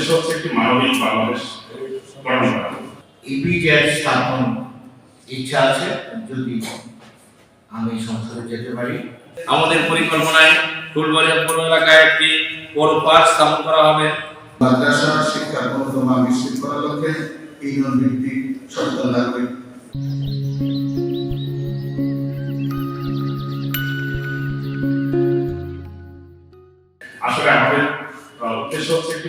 উদ্দেশ্য হচ্ছে একটি মানবিক বাংলাদেশ স্থাপন ইচ্ছা আছে? যদি আমি সংসদে যেতে পারি। আমাদের পরিকল্পনায় ফুলবাড়িয়া পৌর এলাকায় একটি পৌর পার্ক স্থাপন করা হবে। মাদ্রাসা শিক্ষার মান নিশ্চিত করার লক্ষ্যে ইউনিয়ন ভিত্তিক সচেতন নাগরিক আসলে আমাদের উদ্দেশ্য হচ্ছে একটি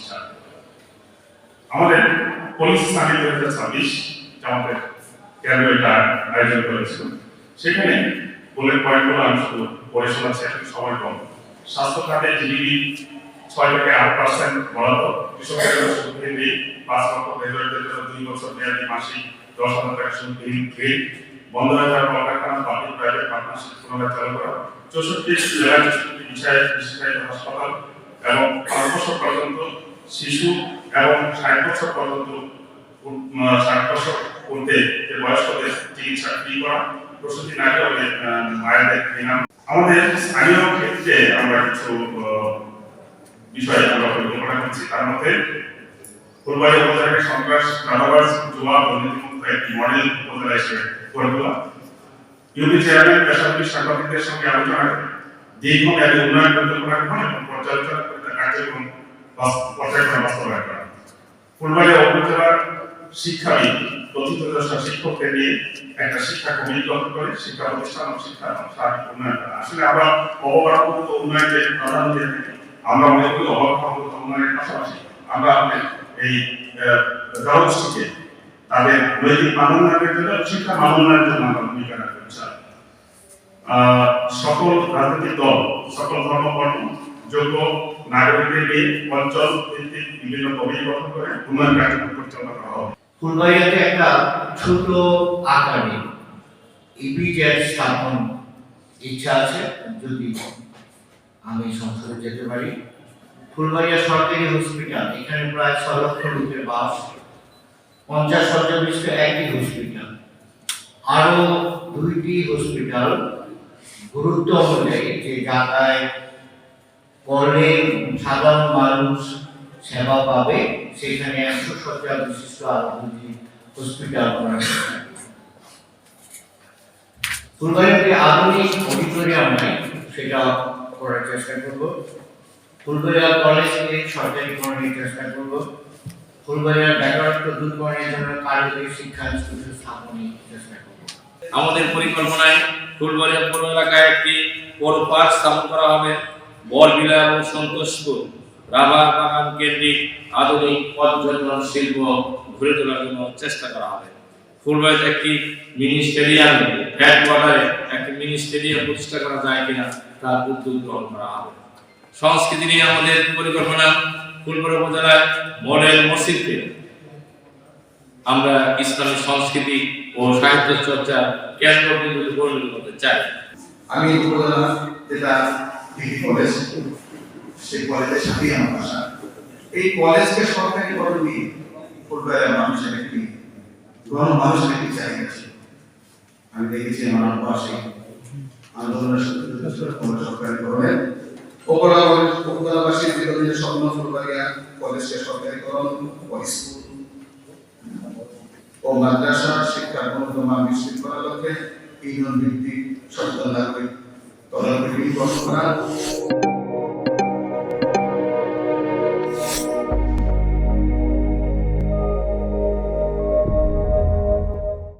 আমাদের পুলিশ সামিট হাজার ছাব্বিশ আমাদের আয়োজন করেছিল, সেখানে বুলেট পয়েন্টগুলো আমি শুধু শোনাচ্ছি সময় কম। স্বাস্থ্য খাতে জিডিপি ছয় থেকে আট পার্সেন্ট বরাদ্দ জন্য সুবিধি পাঁচ লক্ষ দুই বছর মাসিক দশ হাজার টাকা সুবিধি গ্রিড বন্ধ হয়ে যাওয়া পাবলিক প্রাইভেট পার্টনারশিপ পুনরায় চালু করা, চৌষট্টি জেলায় বিষয়ে বিশেষায়িত হাসপাতাল, এবং পর্যন্ত শিশু এবং ষাট বছর পর্যন্ত ষাট বছর যে বয়স্কদের চিকিৎসা ফ্রি করা প্রসূতি নারী হলে আহ, মায়েদের আমাদের স্থানীয় ক্ষেত্রে আমরা কিছু বিষয় আমরা পরিকল্পনা করছি। তার মধ্যে ফুলবাড়ি উপজেলাকে সন্ত্রাস দুর্নীতিমুক্ত একটি মডেল উপজেলা হিসেবে তোলা। ইউপি চেয়ারম্যান পেশাজীবী সাংবাদিকদের সঙ্গে আলোচনা করে দীর্ঘমেয়াদী উন্নয়ন পরিকল্পনা গ্রহণ এবং পর্যালোচনা করে কার্যক্রম পর্যায়ক্রমে বাস্তবায়ন করা। ফুলবাড়িয়া উপজেলার শিক্ষাবিদ প্রথিতদশা শিক্ষকদের নিয়ে একটা শিক্ষা কমিটি গঠন করে, শিক্ষা প্রতিষ্ঠান ও শিক্ষা সার্বিক উন্নয়ন করা। আসলে আমরা অবকাঠামোগত উন্নয়নের প্রাধান্য দিয়ে থাকি আমরা মনে করি অবকাঠামোগত উন্নয়নের পাশাপাশি আমরা এই জনগোষ্ঠীকে তাদের নৈতিক মানোন্নয়নের জন্য শিক্ষা মানোন্নয়নের জন্য আমরা ভূমিকা রাখতে চাই। সকল রাজনৈতিক দল সকল ধর্মবর্ণ যোগ্য নাগরিকদের নিয়ে অঞ্চল বিভিন্ন কমিটি গঠন করে উন্নয়ন কার্যক্রম পরিচালনা করা হবে। ফুলবাড়িয়াতে একটা ছোট আকারে ইপিজেড স্থাপন ইচ্ছা আছে, যদি আমি সংসদে যেতে পারি। ফুলবাড়িয়া সরকারি হসপিটাল, এখানে প্রায় ছ লক্ষ লোকের বাস, পঞ্চাশ শয্যা বিশিষ্ট একটি হসপিটাল। আরও দুইটি হসপিটাল গুরুত্ব অনুযায়ী যে জায়গায় পরে সাধারণ মানুষ সেবা পাবে, সেখানে একশো শয্যা বিশিষ্ট দুটি হসপিটাল করা। ফুলবাড়িতে আধুনিক অডিটোরিয়াম নাই, সেটা করার চেষ্টা করব। ফুলবাড়িয়া কলেজকে সরকারিকরণের চেষ্টা করব। ফুলবাড়িয়ার বেকারত্ব দূরকরণের জন্য কারিগরি শিক্ষা ইনস্টিটিউট স্থাপনের চেষ্টা করব। আমাদের পরিকল্পনায় ফুলবাড়িয়া পৌর এলাকায় একটি পৌর পার্ক স্থাপন করা হবে। বরবিলা এবং সন্তোষপুর রাবার বাগান কেন্দ্রিক আধুনিক পর্যটন শিল্প ঘুরে তোলার জন্য চেষ্টা করা হবে। ফুলবাড়িতে একটি মিনি স্টেডিয়াম কোয়ার্টারে একটি মিনি স্টেডিয়াম প্রতিষ্ঠা করা যায় কিনা তার উদ্যোগ গ্রহণ করা হবে। সংস্কৃতি নিয়ে আমাদের পরিকল্পনা ফুলবাড়ি উপজেলায় মডেল মসজিদকে আমরা ইসলামী সংস্কৃতি ও সাহিত্য চর্চা কেন্দ্র বিন্দুতে পরিণত করতে চাই আমি যেটা কলেজ সেই কলেজের সাথেই আমার বাসা। এই কলেজকে সরকারি করে দিয়ে ফুলবাড়িয়ার মানুষের একটি গণ মানুষের একটি চাহিদা ছিল। আমি দেখেছি আমার পাশে আন্দোলনের সরকারি উপজেলা উপজেলাবাসীর দীর্ঘদিনের স্বপ্ন ফুলবাড়িয়া কলেজকে সরকারিকরণ ও স্কুল ও মাদ্রাসা শিক্ষার মান নিশ্চিত করার লক্ষ্যে এই ভিত্তিক সচেতন নাগরিক তদারকি